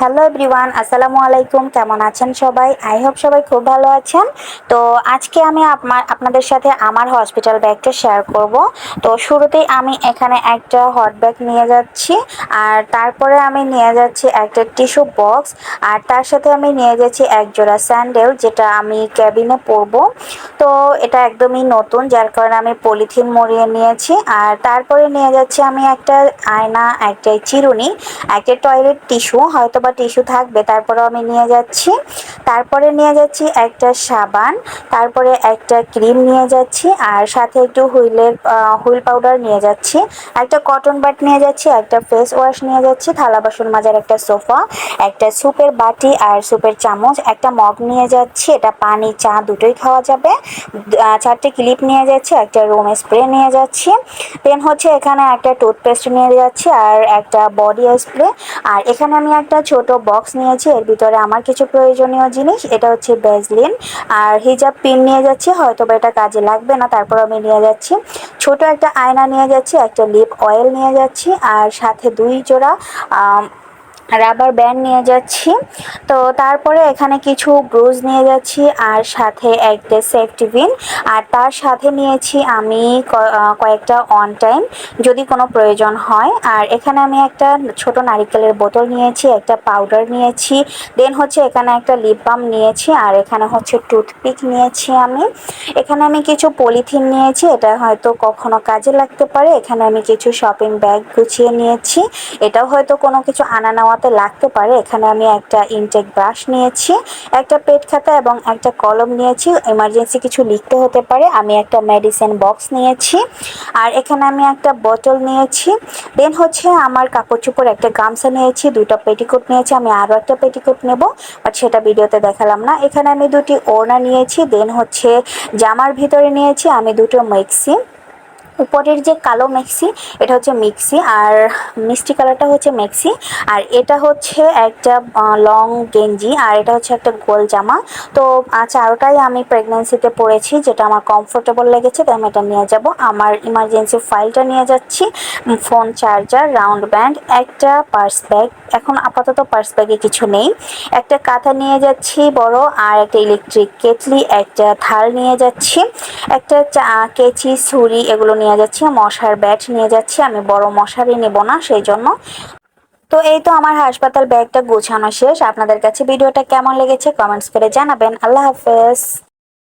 Hello everyone আসসালামু আলাইকুম। কেমন আছেন সবাই? আই হোপ সবাই খুব ভালো আছেন। তো আজকে আমি আপনার আপনাদের সাথে আমার হসপিটাল ব্যাগটা শেয়ার করব। তো শুরুতেই আমি এখানে একটা হট ব্যাগ নিয়ে যাচ্ছি। আর তারপরে আমি নিয়ে যাচ্ছি একটা টিস্যু বক্স আর তার সাথে আমি নিয়ে যাচ্ছি এক জোড়া স্যান্ডেল যেটা আমি ক্যাবিনে পরব। তো এটা একদমই নতুন, যার কারণে আমি পলিথিন মরিয়ে নিয়েছি। আর তারপরে নিয়ে যাচ্ছি আমি একটা আয়না একটা চিরুনি, একটা টয়লেট টিস্যু হয়তো বা টিস্যু থাকবে, তারপরেও আমি নিয়ে যাচ্ছি। তারপরে নিয়ে যাচ্ছি একটা সাবান, তারপরে একটা ক্রিম নিয়ে যাচ্ছি, আর সাথে একটু হুইলের হুইল পাউডার নিয়ে যাচ্ছি। একটা কটন বাট নিয়ে যাচ্ছি, একটা ফেস ওয়াশ নিয়ে যাচ্ছি, থালা বাসন মাজার একটা সোফা, একটা সুপের বাটি আর সুপের চামচ, একটা মগ নিয়ে যাচ্ছি, এটা পানি, চা দুটোই খাওয়া যাবে। চারটে ক্লিপ নিয়ে যাচ্ছি, একটা রুম স্প্রে নিয়ে যাচ্ছি। দেন হচ্ছে এখানে একটা টুথপেস্ট নিয়ে যাচ্ছি, আর একটা বডি স্প্রে। আর এখানে আমি একটা ছোট বক্স নিয়েছি, এর ভিতরে আমার কিছু প্রয়োজনীয় জিনিস, এটা হচ্ছে বেজলিন আর হিজাব পিন নিয়ে যাচ্ছি হয়তো বা এটা কাজে লাগবে না, তারপর আমি নিয়ে যাচ্ছি। ছোট একটা আয়না নিয়ে যাচ্ছি, একটা লিপ অয়েল নিয়ে যাচ্ছি, আর সাথে দুই জোড়া রাবার ব্যান্ড নিয়ে যাচ্ছি। তো তারপরে এখানে কিছু ব্রুজ নিয়ে যাচ্ছি আর সাথে একটা সেফটি বিন আর তার সাথে নিয়েছি আমি কয়েকটা অন টাইম যদি কোনো প্রয়োজন হয়। আর এখানে আমি একটা ছোট নারিকেলের বোতল নিয়েছি, একটা পাউডার নিয়েছি। দেন হচ্ছে এখানে একটা লিপ বাম নিয়েছি আর এখানে হচ্ছে টুথপিক নিয়েছি আমি। এখানে আমি কিছু পলিথিন নিয়েছি, এটা হয়তো কখনো কাজে লাগতে পারে। এখানে আমি কিছু শপিং ব্যাগ গুছিয়ে নিয়েছি। এটাও হয়তো কোনো কিছু আনা নেওয়া জামাতে লাগতে পারে। এখানে আমি একটা ইনটেক ব্রাশ নিয়েছি, একটা পেট খাতা এবং একটা কলম নিয়েছি। এমার্জেন্সি কিছু লিখতে হতে পারে। আমি একটা মেডিসিন বক্স নিয়েছি। আর এখানে আমি একটা বোতল নিয়েছি। দেন হচ্ছে আমার কাপড় চোপড় একটা গামছা নিয়েছি দুটো পেটিকোট নিয়েছি। আমি আরও একটা পেটিকোট নেব বাট সেটা ভিডিওতে দেখালাম না। এখানে আমি দুটি ওড়না নিয়েছি দেন হচ্ছে জামার ভিতরে নিয়েছি। আমি দুটো মেক্সি উপরের যে কালো মেক্সি, এটা হচ্ছে মিক্সি আর মিষ্টি কালারটা হচ্ছে মেক্সি আর এটা হচ্ছে একটা লং গেঞ্জি আর এটা হচ্ছে একটা গোল জামা। তো চারোটাই আমি প্রেগনেন্সিতে পরেছি যেটা আমার কমফোর্টেবল লেগেছে, তাই আমি এটা নিয়ে যাব। আমার ইমার্জেন্সি ফাইলটা নিয়ে যাচ্ছি ফোন চার্জার রাউন্ড ব্যান্ড একটা পার্স ব্যাগ এখন আপাতত পার্স ব্যাগে কিছু নেই। একটা কাঁথা নিয়ে যাচ্ছি বড় আর একটা ইলেকট্রিক কেটলি, একটা থাল নিয়ে যাচ্ছি। একটা চা, কেচি, ছুরি এগুলো নিয়ে নিয়ে যাচ্ছি, মশার ব্যাট নিয়ে যাচ্ছি, আমি বড় মশারি নেব না, সেই জন্য। তো এই তো আমার হাসপাতাল ব্যাগটা গোছানো শেষ। আপনাদের কাছে ভিডিওটা কেমন লেগেছে কমেন্টস করে জানাবেন। আল্লাহ হাফেজ।